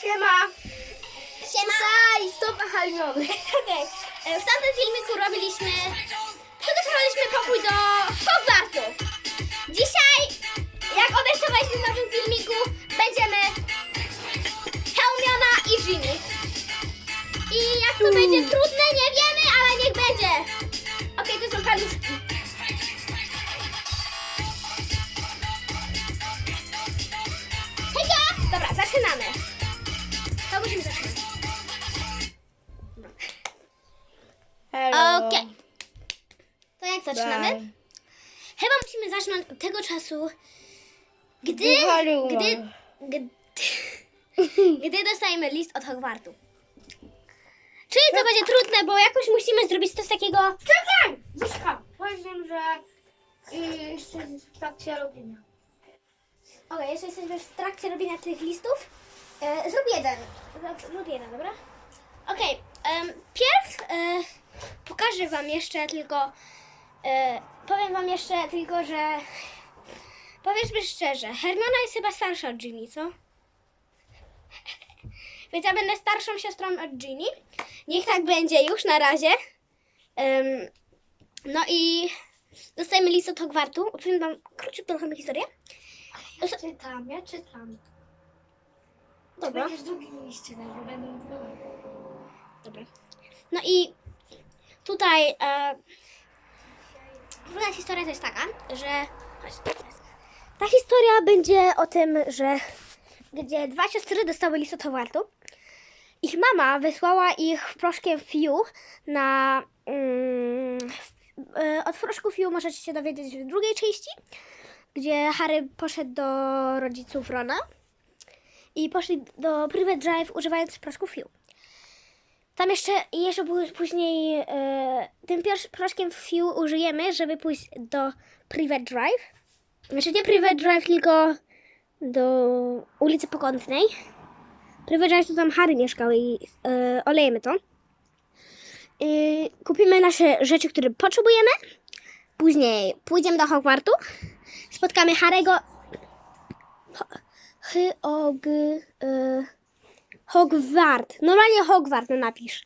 Siema! Siema! Daj, stop Hermiony! Okej, e, w tamtym filmiku robiliśmy... Przygotowaliśmy pokój do Hogwartu. Dzisiaj, jak obiecywaliśmy w naszym filmiku, będziemy Hermiona i Ginny. I jak to Mm. będzie trudne, nie wiemy, ale niech będzie. Okej, to są paluszki. Hejka! Dobra, zaczynamy. Hello. Okej. To jak zaczynamy? Bye. Chyba musimy zacząć od tego czasu, gdy, gdy, gdy, gdy dostajemy list od Hogwartu. Czyli to będzie trudne, bo jakoś musimy zrobić coś takiego. Czekaj! Zuszka, powiem, że y, jeszcze jest w trakcie robienia. Okej, jeszcze jesteśmy w trakcie robienia tych listów. E, zrób jeden. Zrób- Zrób jeden, dobra? Okej, pierw e, pokażę Wam jeszcze tylko. E, powiem Wam jeszcze tylko, że. Powiedzmy szczerze, Hermiona jest chyba starsza od Ginny, co? Więc ja będę starszą siostrą od Ginny. Niech tak będzie już na razie. No i dostajemy list od Hogwartu. Opowiem Wam króciutką trochę historię. Ja czytam, ja czytam. Dobra. Będziesz drugim liście, bo dwa. Dobra. No i tutaj e, historia to jest taka, że ta historia będzie o tym, że gdzie dwa siostry dostały list od Hogwartu. Ich mama wysłała ich proszkiem Fiu na... Mm, e, od proszku Fiu możecie się dowiedzieć w drugiej części, gdzie Harry poszedł do rodziców Rona i poszli do Private Drive używając proszku Fiu. Tam jeszcze, jeszcze pó- później e, tym proszkiem Fiu użyjemy, żeby pójść do Private Drive. Znaczy nie Private Drive, tylko do ulicy Pokątnej. Private Drive to tam Harry mieszkał i e, olejemy to. Kupimy nasze rzeczy, które potrzebujemy. Później pójdziemy do Hogwartu. Spotkamy Harry'ego. H-O-G... E, Hogwart. Normalnie Hogwart no napisz.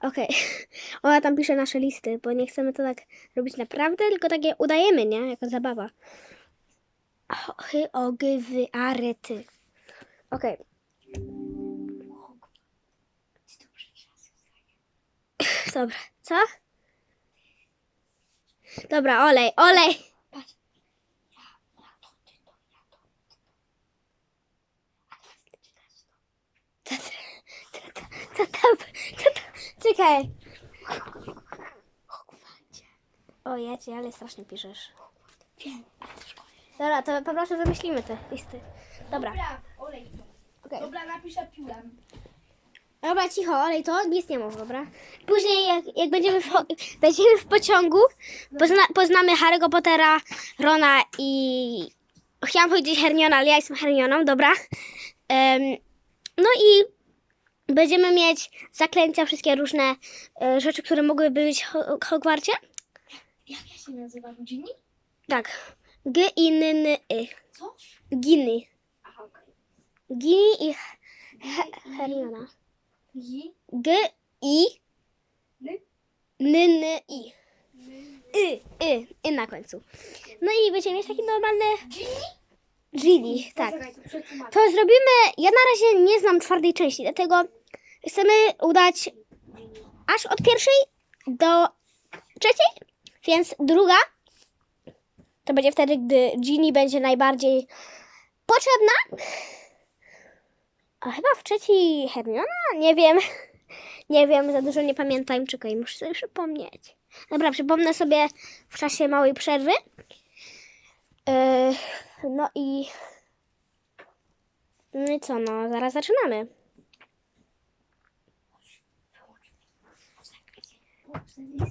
Okej. Ona tam pisze nasze listy, bo nie chcemy to tak robić naprawdę, tylko takie udajemy, nie? Jako zabawa. Hy, o, g, wy, a, ry, ty. Okej. Dobra. Co? Dobra, olej, olej. Patrz. Co, co, co, co tam? Co tam? Czekaj. O, ja ci, ale strasznie piszesz. Wiem. Dobra, to po prostu wymyślimy te listy. Dobra. Dobra, olej to. Okej. Dobra, napiszę piórem. Dobra, cicho, olej to, nic nie mów, dobra? Później, jak, jak będziemy, w, będziemy w pociągu, pozna, poznamy Harry'ego Pottera, Rona i... Chciałam powiedzieć Hermiona, ale ja jestem Hermioną, dobra? Em, no i będziemy mieć zaklęcia, wszystkie różne e, rzeczy, które mogłyby być w Ho- Hogwarcie. Jak ja się nazywam? Ginny? Tak. G, I, N, N, Y. Co? Giny. Aha, okej. Giny i He- Hermiona. G, I, N. N, N, I. Y, y, y na końcu. No i będziemy mieć taki normalny Ginny? Ginny, tak. To zrobimy, ja na razie nie znam czwartej części, dlatego chcemy udać aż od pierwszej do trzeciej, więc druga to będzie wtedy, gdy Ginny będzie najbardziej potrzebna. A chyba w trzeciej Hermiona? Nie wiem. Nie wiem, za dużo nie pamiętam. Czekaj, muszę sobie przypomnieć. Dobra, przypomnę sobie w czasie małej przerwy. No i no i co, no zaraz zaczynamy.